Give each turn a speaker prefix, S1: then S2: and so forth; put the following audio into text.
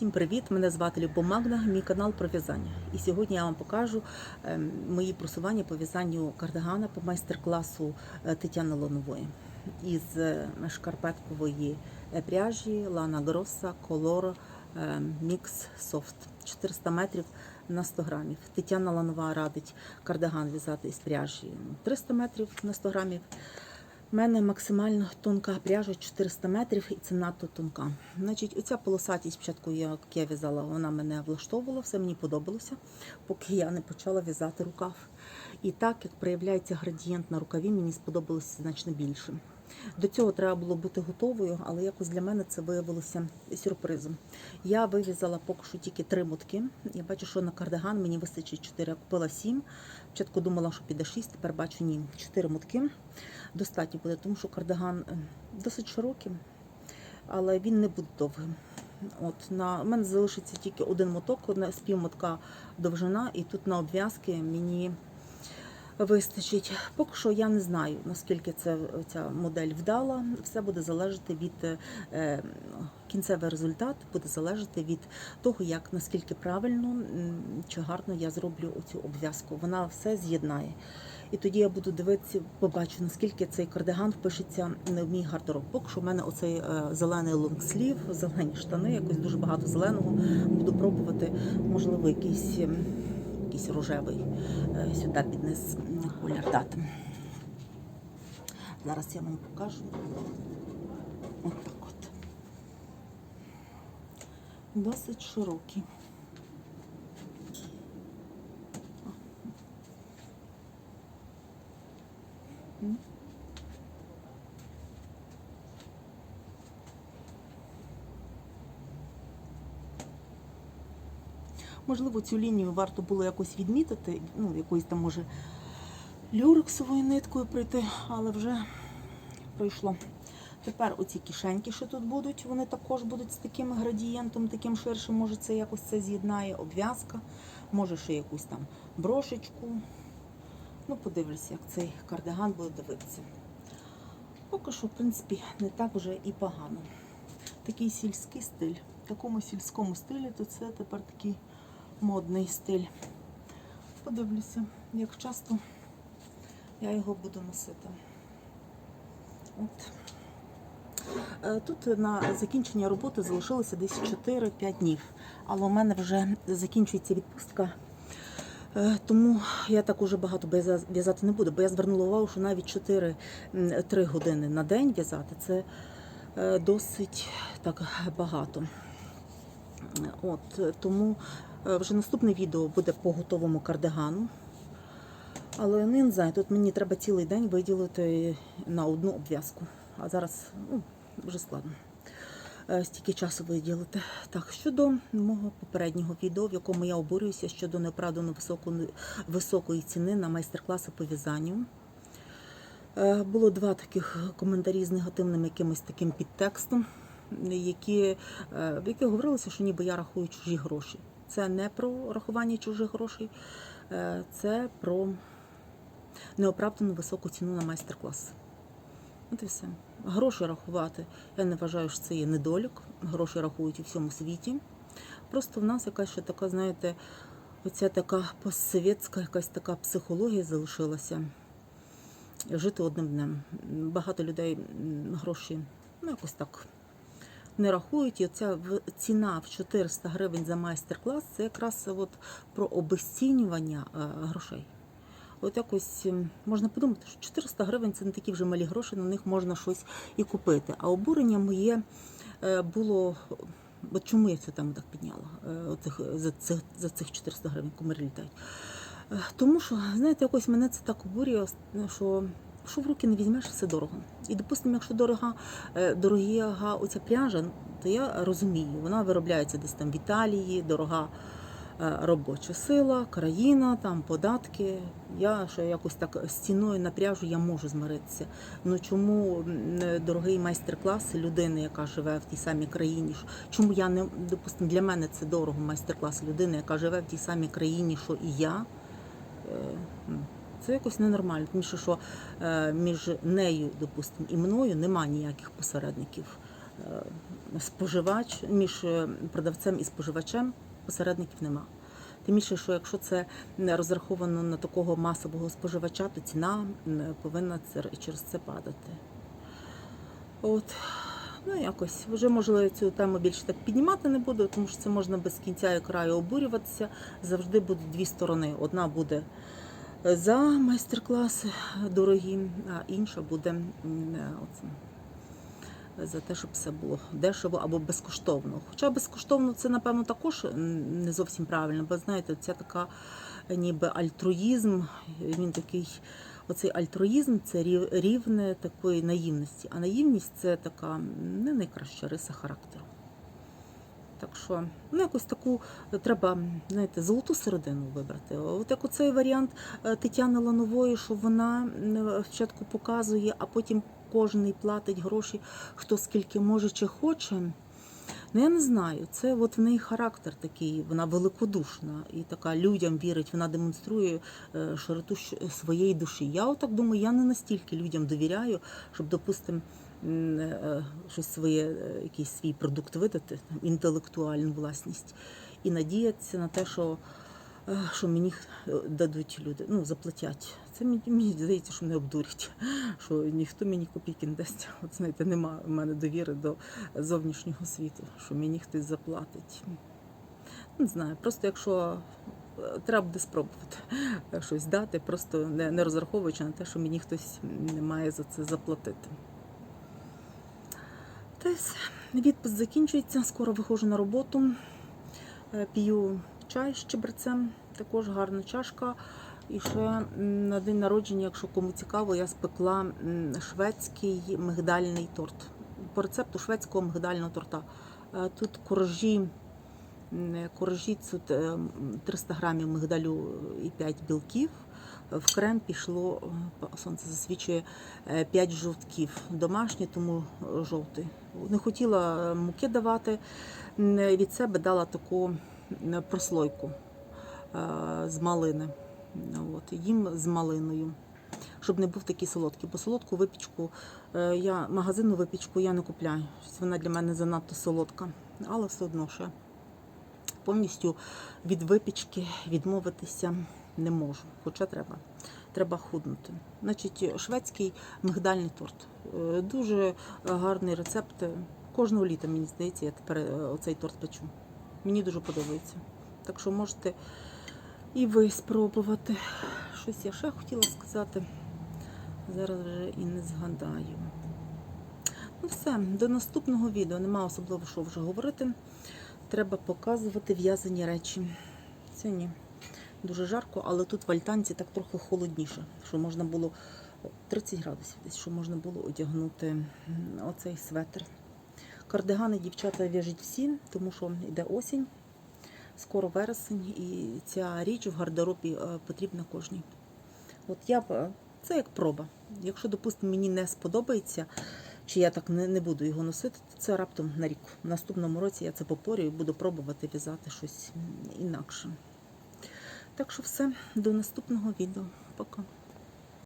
S1: Всім привіт! Мене звати Любов Магна, мій канал про в'язання. І сьогодні я вам покажу ем, мої просування по в'язанню кардигана по майстер-класу е, Тетяни Лонової із е, шкарпеткової е, пряжі Лана Гроса Color Mix Soft 400 метрів на 100 грамів. Тетяна Ланова радить кардиган в'язати із пряжі 300 метрів на 100 грамів. У мене максимально тонка пряжа 400 метрів, і це надто тонка. Значить, оця полосатість спочатку, як я в'язала, вона мене влаштовувала, все мені подобалося, поки я не почала в'язати рукав. І так, як проявляється градієнт на рукаві, мені сподобалося значно більше. До цього треба було бути готовою, але якось для мене це виявилося сюрпризом. Я вив'язала поки що тільки три мотки. Я бачу, що на кардиган мені вистачить 4. Я купила 7. Спочатку думала, що піде 6, тепер бачу ні. 4 мотки достатньо буде, тому що кардиган е, досить широкий, але він не буде довгим. От на у мене залишиться тільки один моток, з півмотка довжина, і тут на обв'язки мені вистачить. Поки що я не знаю, наскільки це ця модель вдала. Все буде залежати від е, кінцевий результат, буде залежати від того, як наскільки правильно чи гарно я зроблю оцю обв'язку. Вона все з'єднає. І тоді я буду дивитися, побачу, наскільки цей кардиган впишеться в мій гардероб. Поки що в мене оцей е, зелений лонгслів, зелені штани, якось дуже багато зеленого. Буду пробувати, можливо, якийсь, якийсь рожевий е, сюди піднес колір дати. Зараз я вам покажу. От так от. Досить широкий. Можливо, цю лінію варто було якось відмітити, ну, якоюсь там, може, люрексовою ниткою прийти, але вже пройшло. Тепер оці кишеньки, що тут будуть, вони також будуть з таким градієнтом, таким ширшим, може це якось це з'єднає, обв'язка, може ще якусь там брошечку. Ну, подивлюся, як цей кардиган буде дивитися. Поки що, в принципі, не так вже і погано. Такий сільський стиль. В такому сільському стилі, то це тепер такий модний стиль. Подивлюся, як часто я його буду носити. От. Е, Тут на закінчення роботи залишилося десь 4-5 днів, але у мене вже закінчується відпустка. Е, Тому я так уже багато в'язати не буду, бо я звернула увагу, що навіть 4-3 години на день в'язати це е, досить так багато. От, тому вже наступне відео буде по готовому кардигану. Але ну, не знаю, тут мені треба цілий день виділити на одну обв'язку. А зараз ну, вже складно е, стільки часу виділити. Так, щодо мого попереднього відео, в якому я обурююся щодо неоправдано високої, ціни на майстер-класи по в'язанню. Е, Було два таких коментарі з негативним якимось таким підтекстом, які, е, в яких говорилося, що ніби я рахую чужі гроші. Це не про рахування чужих грошей, е, це про неоправдану високу ціну на майстер-клас. От і все. Гроші рахувати. Я не вважаю, що це є недолік. Гроші рахують у всьому світі. Просто в нас якась ще така, знаєте, оця така постсовєтська якась така психологія залишилася. Жити одним днем. Багато людей гроші ну, якось так не рахують. І оця в- ціна в 400 гривень за майстер-клас це якраз от про обесцінювання е, грошей. От якось ем, можна подумати, що 400 гривень це не такі вже малі гроші, на них можна щось і купити. А обурення моє е, було. От чому я цю тему так підняла? е, Оцих, за, цих, за цих 400 гривень комарі літають. Тому що, знаєте, якось мене це так обурює, що, що в руки не візьмеш, все дорого. І, допустимо, якщо дорога, е, дорога оця пряжа, то я розумію, вона виробляється десь там в Італії, дорога е, робоча сила, країна, там податки. Я ще якось так з ціною на пряжу я можу змиритися. Ну чому дорогий майстер-клас людини, яка живе в тій самій країні? Чому я не допустимо, для мене це дорого майстер-клас людини, яка живе в тій самій країні, що і я. Це якось ненормально, тому що, що е, між нею, допустимо, і мною нема ніяких посередників. Е, споживач, між е, продавцем і споживачем посередників нема. Тим більше, що якщо це не розраховано на такого масового споживача, то ціна повинна через це падати. От. Ну, якось вже можливо цю тему більше так піднімати не буду, тому що це можна без кінця і краю обурюватися. Завжди будуть дві сторони. Одна буде за майстер-класи дорогі, а інша буде е, за те, щоб все було дешево або безкоштовно. Хоча безкоштовно це, напевно, також не зовсім правильно, бо знаєте, це така е, ніби альтруїзм, він такий. Оцей альтруїзм це рівне такої наївності. А наївність це така не найкраща риса характеру. Так що, ну якось таку е, треба, знаєте, золоту середину вибрати. От як оцей варіант е, Тетяни Ланової, що вона спочатку показує, а потім кожен платить гроші, хто скільки може чи хоче. Ну я не знаю, це от в неї характер такий, вона великодушна і така людям вірить, вона демонструє е, широту своєї душі. Я отак думаю, я не настільки людям довіряю, щоб, допустимо, е, щось своє, е, якийсь свій продукт видати, інтелектуальну власність, і надіятися на те, що, е, що мені е, дадуть люди, ну, заплатять. Це мені, мені здається, що не обдурять, що ніхто мені копійки не дасть. От знаєте, нема в мене довіри до зовнішнього світу, що мені хтось заплатить. Не знаю, просто якщо е, треба буде спробувати е, щось дати, просто не, не розраховуючи на те, що мені хтось не має за це заплатити. Й. Відпуск закінчується, скоро виходжу на роботу, Е, п'ю чай з чебрецем, також гарна чашка. І ще на день народження, якщо кому цікаво, я спекла шведський мигдальний торт. По рецепту шведського мигдального торта. Е, Тут коржі, коржі тут е, 300 грамів мигдалю і 5 білків. В крем пішло, е, сонце засвічує 5 жовтків. Домашні, тому е, жовтий. Не хотіла муки давати. Від себе дала таку прослойку е, з малини. От, їм з малиною, щоб не був такий солодкий. Бо солодку випічку, е, я магазинну випічку я не купляю. Вона для мене занадто солодка. Але все одно ще повністю від випічки відмовитися не можу. Хоча треба. Треба худнути. Значить, шведський мигдальний торт. Е, Дуже гарний рецепт. Кожного літа, мені здається, я тепер е, оцей торт печу. Мені дуже подобається. Так що можете і ви спробувати. Щось я ще хотіла сказати. Зараз вже і не згадаю. Ну все, до наступного відео. Нема особливо що вже говорити. Треба показувати в'язані речі. Сьогодні дуже жарко, але тут в альтанці так трохи холодніше, що можна було 30 градусів десь, що можна було одягнути оцей светр. Кардигани дівчата в'яжуть всі, тому що йде осінь, скоро вересень, і ця річ в гардеробі е, потрібна кожній. От я б е, це як проба. Якщо, допустимо, мені не сподобається, чи я так не, не буду його носити, то це раптом на рік. В наступному році я це повторюю і буду пробувати в'язати щось інакше. Так що все, до наступного відео. Пока.